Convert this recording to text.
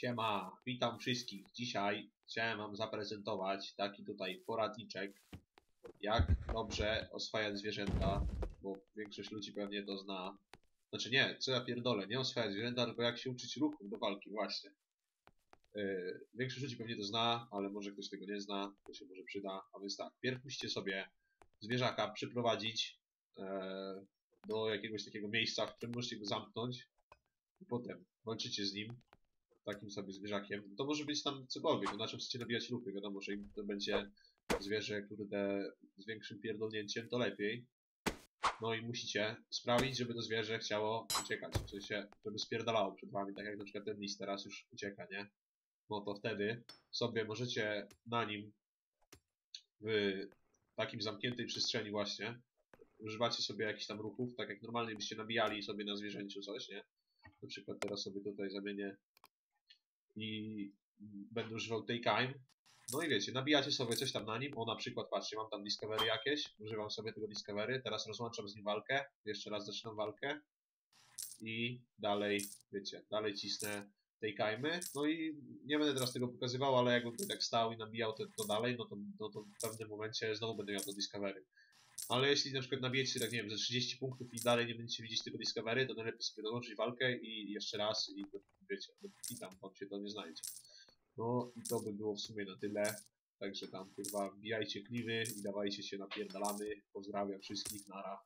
Siema, witam wszystkich. Dzisiaj chciałem wam zaprezentować taki tutaj poradniczek, jak dobrze oswajać zwierzęta, bo większość ludzi pewnie to zna. Znaczy nie, co ja pierdolę, nie oswajać zwierzęta, tylko jak się uczyć ruchu do walki, właśnie. Yy, większość ludzi pewnie to zna, ale może ktoś tego nie zna, to się może przyda. A więc tak, pierw musicie sobie zwierzaka przyprowadzić e, do jakiegoś takiego miejsca, w którym możecie go zamknąć i potem walczycie z nim takim sobie zwierzakiem. To może być tam cokolwiek, no na czym chcecie nabijać lupy. Wiadomo, że im to będzie zwierzę, kurde, z większym pierdolnięciem, to lepiej. No i musicie sprawić, żeby to zwierzę chciało uciekać, w sensie, żeby spierdalało przed wami, tak jak na przykład ten lis teraz już ucieka, nie? No to wtedy sobie możecie na nim w takim zamkniętej przestrzeni właśnie używacie sobie jakichś tam ruchów, tak jak normalnie byście nabijali sobie na zwierzęciu coś, nie? Na przykład teraz sobie tutaj zamienię i będę używał take. No i wiecie, nabijacie sobie coś tam na nim. O, na przykład, patrzcie, mam tam discovery jakieś. Używam sobie tego discovery. Teraz rozłączam z nim walkę. Jeszcze raz zaczynam walkę. I dalej, wiecie, dalej cisnę take. No i nie będę teraz tego pokazywał, ale jakbym tak stał i nabijał to, to dalej, no to, no to w pewnym momencie znowu będę miał to discovery. Ale jeśli na przykład nabijecie tak, nie wiem, ze 30 punktów i dalej nie będziecie widzieć tego Discovery, to najlepiej sobie dołączyć walkę i jeszcze raz i wiecie, i tam wam się to nie znajdzie. No i to by było w sumie na tyle. Także tam kurwa wbijajcie kliwy i dawajcie się napierdalamy. Pozdrawiam wszystkich, nara.